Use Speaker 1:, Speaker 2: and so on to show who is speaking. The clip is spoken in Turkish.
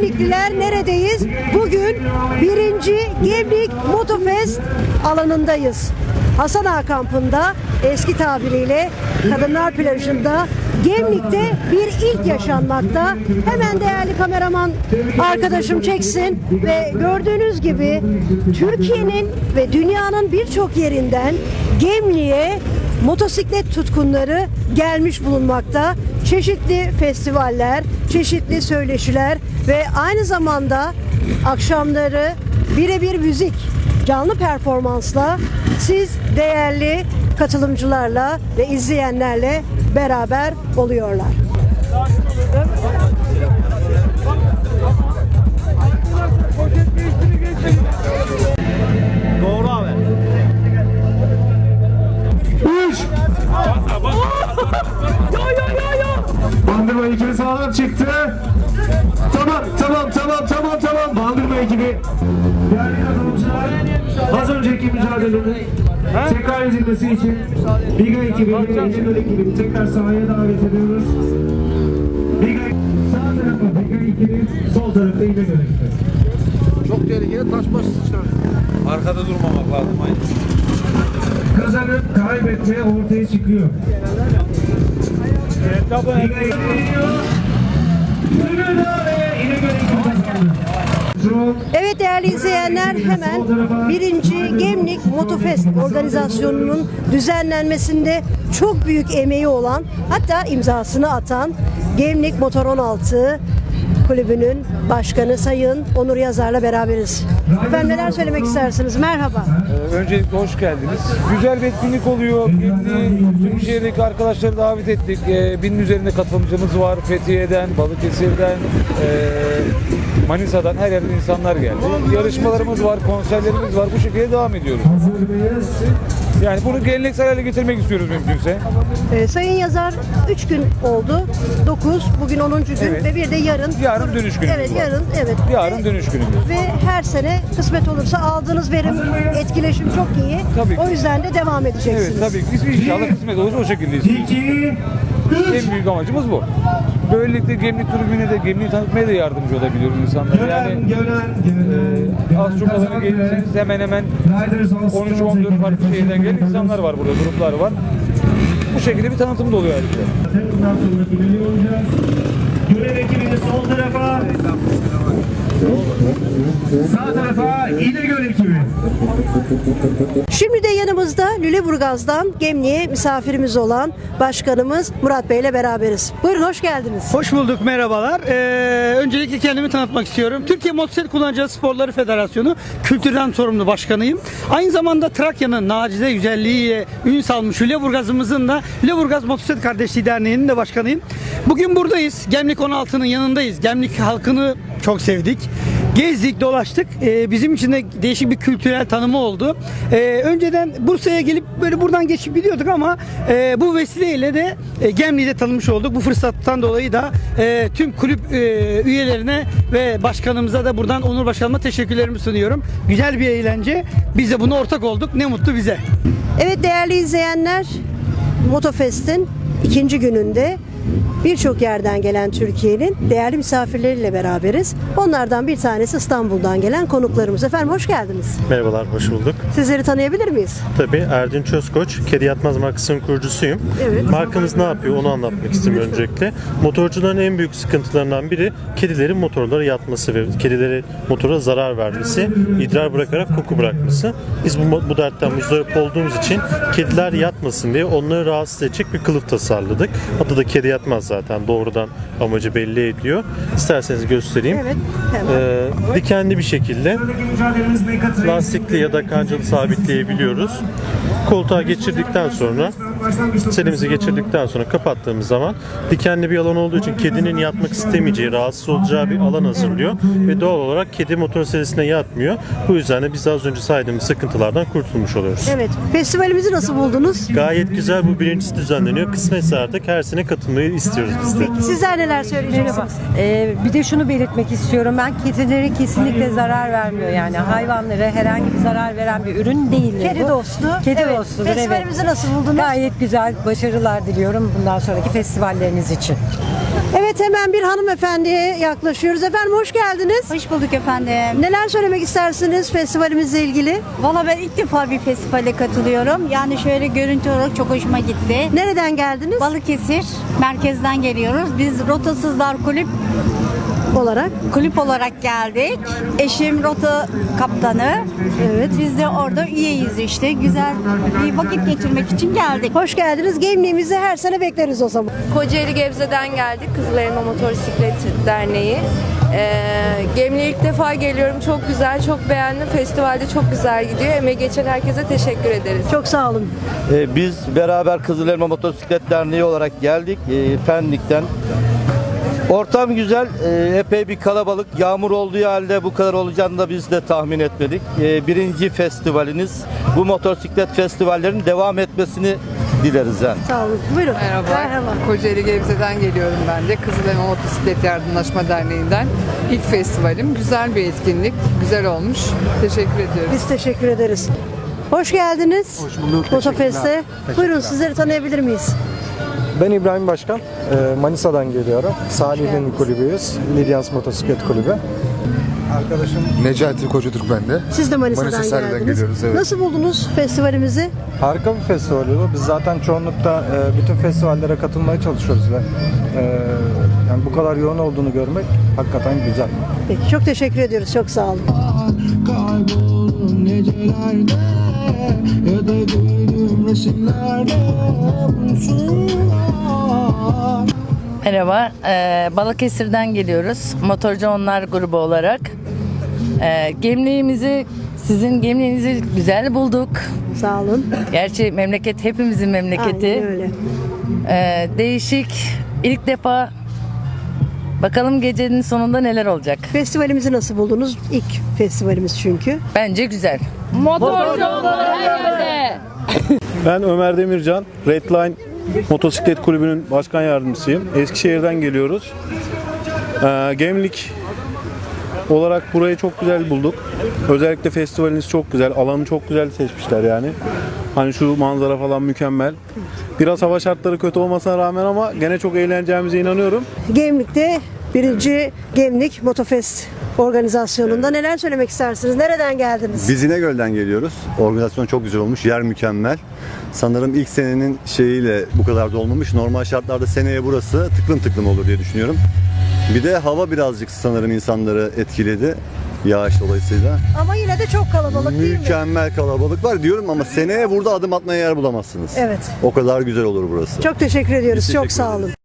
Speaker 1: Gemlikliler neredeyiz? Bugün birinci Gemlik Motofest alanındayız. Hasan Ağa kampında eski tabiriyle Kadınlar Plajı'nda Gemlik'te bir ilk yaşanmakta. Hemen değerli kameraman arkadaşım çeksin ve gördüğünüz gibi Türkiye'nin ve dünyanın birçok yerinden Gemlik'e motosiklet tutkunları gelmiş bulunmakta. Çeşitli festivaller, çeşitli söyleşiler ve aynı zamanda akşamları birebir müzik, canlı performansla siz değerli katılımcılarla ve izleyenlerle beraber oluyorlar.
Speaker 2: Doğru abi.
Speaker 3: Bandırma ekibi sağlam çıktı. Tamam, tamam, tamam, tamam, tamam. Bandırma ekibi. Değerli katılımcılar, az önceki mücadelenin tekrar edilmesi için Biga ekibi, İnegöl ekibini tekrar sahaya davet ediyoruz. Biga sağ tarafa Biga ekibi, sol tarafta İnegöl ekibi.
Speaker 2: Çok tehlikeli taş baş sıçrar. Arkada durmamak lazım aynı.
Speaker 3: Kazanıp kaybetme ortaya çıkıyor.
Speaker 1: Evet değerli izleyenler hemen birinci Gemlik Motofest organizasyonunun düzenlenmesinde çok büyük emeği olan hatta imzasını atan Gemlik Motor 16 kulübünün başkanı Sayın Onur Yazar'la beraberiz. Efendim neler söylemek istersiniz? Merhaba.
Speaker 4: Ee, Öncelikle hoş geldiniz. Güzel bir etkinlik oluyor. Şimdi tüm şehirdeki arkadaşları davet ettik. Ee, binin üzerinde katılımcımız var. Fethiye'den, Balıkesir'den, ee, Manisa'dan her yerden insanlar geldi. Yarışmalarımız var, konserlerimiz var. Bu şekilde devam ediyoruz. Yani bunu geleneksel hale getirmek istiyoruz mümkünse.
Speaker 1: Ee, Sayın Yazar 3 gün oldu. 9, bugün 10. gün
Speaker 4: Evet.
Speaker 1: ve bir de yarın.
Speaker 4: Yarın dönüş günümüz
Speaker 1: Evet
Speaker 4: var.
Speaker 1: yarın, evet.
Speaker 4: Yarın
Speaker 1: Ve-
Speaker 4: dönüş günümüz.
Speaker 1: Ve her sene kısmet olursa aldığınız verim, etkileşim çok iyi.
Speaker 4: Tabii ki.
Speaker 1: O yüzden de devam edeceksiniz.
Speaker 4: Evet tabii ki. Biz inşallah kısmet olursa o şekilde istiyoruz.
Speaker 3: İki, üç.
Speaker 4: En büyük amacımız bu. Böylelikle Gemlik Tribüne de Gemlik'i tanıtmaya da yardımcı olabiliyoruz insanlara. Yani. Ee, az çok alanı gelirseniz hemen hemen 13-14 farklı şehirden gelen insanlar var burada, gruplar var. Bu şekilde bir tanıtım da oluyor ayrıca.
Speaker 3: Bundan sonra finali olacağız. Görev ekibini sol tarafa. Sağ tarafa İnegöl ekibi.
Speaker 1: Şimdi de yanımızda Lüleburgaz'dan Gemli'ye misafirimiz olan başkanımız Murat Bey ile beraberiz. Buyurun hoş geldiniz.
Speaker 5: Hoş bulduk, merhabalar. Ee, öncelikle kendimi tanıtmak istiyorum. Türkiye Motosiklet Kullanıcıları Sporları Federasyonu Kültürden Sorumlu Başkanıyım. Aynı zamanda Trakya'nın nacide güzelliğiyle ün salmış Lüleburgaz'ımızın da Lüleburgaz Motosiklet Kardeşliği Derneği'nin de başkanıyım. Bugün buradayız. Gemlik 16'nın yanındayız. Gemlik halkını çok sevdik. Gezdik, dolaştık. Ee, bizim için de değişik bir kültürel tanımı oldu. Ee, önceden Bursa'ya gelip böyle buradan geçip gidiyorduk ama e, bu vesileyle de e, Gemli'de tanımış olduk. Bu fırsattan dolayı da e, tüm kulüp e, üyelerine ve başkanımıza da buradan Onur Başkanıma teşekkürlerimi sunuyorum. Güzel bir eğlence. Biz de buna ortak olduk. Ne mutlu bize.
Speaker 1: Evet değerli izleyenler Motofest'in ikinci gününde birçok yerden gelen Türkiye'nin değerli misafirleriyle beraberiz. Onlardan bir tanesi İstanbul'dan gelen konuklarımız. Efendim hoş geldiniz.
Speaker 6: Merhabalar, hoş bulduk.
Speaker 1: Sizleri tanıyabilir miyiz?
Speaker 6: Tabii Erdinç Özkoç, Kedi Yatmaz markasının kurucusuyum.
Speaker 1: Evet.
Speaker 6: Markamız ne yapıyor onu anlatmak istiyorum öncelikle. Motorcuların en büyük sıkıntılarından biri kedilerin motorlara yatması ve kedilere motora zarar vermesi, idrar bırakarak koku bırakması. Biz bu, bu dertten muzdarip olduğumuz için kediler yatmasın diye onları rahatsız edecek bir kılıf tasarladık. Adı da Kedi Yatmaz zaten doğrudan amacı belli ediyor. İsterseniz göstereyim.
Speaker 1: Evet, hemen.
Speaker 6: Ee, dikenli bir şekilde lastikli ya da kancalı sabitleyebiliyoruz. Koltuğa geçirdikten sonra selimizi geçirdikten sonra kapattığımız zaman dikenli bir alan olduğu için kedinin yatmak istemeyeceği, rahatsız olacağı bir alan hazırlıyor ve doğal olarak kedi motor serisine yatmıyor. Bu yüzden de biz az önce saydığımız sıkıntılardan kurtulmuş oluyoruz.
Speaker 1: Evet. Festivalimizi nasıl buldunuz?
Speaker 6: Gayet güzel bu birincisi düzenleniyor. Kısmetse artık her sene katılmayı istiyoruz biz de.
Speaker 1: Peki sizler neler söyleyeceksiniz?
Speaker 7: Merhaba. Ee, bir de şunu belirtmek istiyorum. Ben kedilere kesinlikle zarar vermiyor. Yani hayvanlara herhangi bir zarar veren bir ürün değil.
Speaker 1: Kedi
Speaker 7: bu.
Speaker 1: dostu.
Speaker 7: Kedi
Speaker 1: evet.
Speaker 7: dostudur. Evet.
Speaker 1: Festivalimizi nasıl buldunuz?
Speaker 7: Gayet Gayet güzel, başarılar diliyorum bundan sonraki festivalleriniz için.
Speaker 1: Evet hemen bir hanımefendiye yaklaşıyoruz. Efendim hoş geldiniz.
Speaker 8: Hoş bulduk efendim.
Speaker 1: Neler söylemek istersiniz festivalimizle ilgili?
Speaker 8: Valla ben ilk defa bir festivale katılıyorum. Yani şöyle görüntü olarak çok hoşuma gitti.
Speaker 1: Nereden geldiniz?
Speaker 8: Balıkesir merkezden geliyoruz. Biz Rotasızlar Kulüp
Speaker 1: olarak.
Speaker 8: kulüp olarak geldik. Eşim rota kaptanı.
Speaker 1: Evet.
Speaker 8: Biz de orada üyeyiz işte. Güzel bir vakit geçirmek için geldik.
Speaker 1: Hoş geldiniz. Gemliğimizi her sene bekleriz o zaman.
Speaker 9: Kocaeli Gebze'den geldik. Kızılelma Motosiklet Derneği. Ee, Gemli'ye ilk defa geliyorum. Çok güzel, çok beğendim. Festivalde çok güzel gidiyor. Emeği geçen herkese teşekkür ederiz.
Speaker 1: Çok sağ olun.
Speaker 10: Ee, biz beraber Kızılelma Motosiklet Derneği olarak geldik ee, Pendik'ten. Ortam güzel, ee, epey bir kalabalık. Yağmur olduğu halde bu kadar olacağını da biz de tahmin etmedik. Ee, birinci festivaliniz. Bu motosiklet festivallerinin devam etmesini dileriz yani.
Speaker 1: Sağ olun. Buyurun.
Speaker 11: Merhaba. Kocaeli Gebze'den geliyorum ben de. Kızılelma Motosiklet Yardımlaşma Derneği'nden. İlk festivalim. Güzel bir etkinlik. Güzel olmuş. Teşekkür ediyoruz.
Speaker 1: Biz teşekkür ederiz. Hoş geldiniz. Hoş bulduk. Motofest'e. Buyurun sizleri tanıyabilir miyiz?
Speaker 12: Ben İbrahim Başkan, Ee, Manisa'dan geliyorum. Salih'in kulübüyüz, Lidyans Motosiklet Kulübü. Arkadaşım
Speaker 13: Necati Koca Türk ben de.
Speaker 1: Siz de Manisa'dan
Speaker 13: Manisa Sarı'dan
Speaker 1: geldiniz.
Speaker 13: geliyoruz, evet.
Speaker 1: Nasıl buldunuz festivalimizi?
Speaker 12: harika bir festival oldu. Biz zaten çoğunlukta e, bütün festivallere katılmaya çalışıyoruz ve e, yani bu kadar yoğun olduğunu görmek hakikaten güzel.
Speaker 1: Peki çok teşekkür ediyoruz. Çok sağ olun.
Speaker 14: Merhaba, eee, Balıkesir'den geliyoruz. Motorcu Onlar grubu olarak. Eee gemliğimizi, sizin gemliğinizi güzel bulduk.
Speaker 1: Sağ olun.
Speaker 14: Gerçi memleket hepimizin memleketi.
Speaker 1: Aynen öyle.
Speaker 14: Eee, değişik, ilk defa bakalım gecenin sonunda neler olacak.
Speaker 1: Festivalimizi nasıl buldunuz? İlk festivalimiz çünkü.
Speaker 14: Bence güzel. Motorcu Onlar her yerde.
Speaker 6: Ben Ömer Demircan, Redline Motosiklet Kulübü'nün başkan yardımcısıyım. Eskişehir'den geliyoruz. Ee, Gemlik olarak burayı çok güzel bulduk. Özellikle festivaliniz çok güzel. Alanı çok güzel seçmişler yani. Hani şu manzara falan mükemmel. Biraz hava şartları kötü olmasına rağmen ama gene çok eğleneceğimize inanıyorum.
Speaker 1: Gemlik'te birinci Gemlik Motofest organizasyonunda neler söylemek istersiniz? Nereden geldiniz?
Speaker 13: Biz İnegöl'den geliyoruz. Organizasyon çok güzel olmuş. Yer mükemmel. Sanırım ilk senenin şeyiyle bu kadar da olmamış. Normal şartlarda seneye burası tıklım tıklım olur diye düşünüyorum. Bir de hava birazcık sanırım insanları etkiledi. Yağış dolayısıyla.
Speaker 1: Ama yine de çok kalabalık değil mi?
Speaker 13: Mükemmel kalabalık var diyorum ama seneye burada adım atmaya yer bulamazsınız.
Speaker 1: Evet.
Speaker 13: O kadar güzel olur burası.
Speaker 1: Çok teşekkür ediyoruz.
Speaker 13: Biz
Speaker 1: çok
Speaker 13: teşekkür
Speaker 1: sağ
Speaker 13: ederiz.
Speaker 1: olun.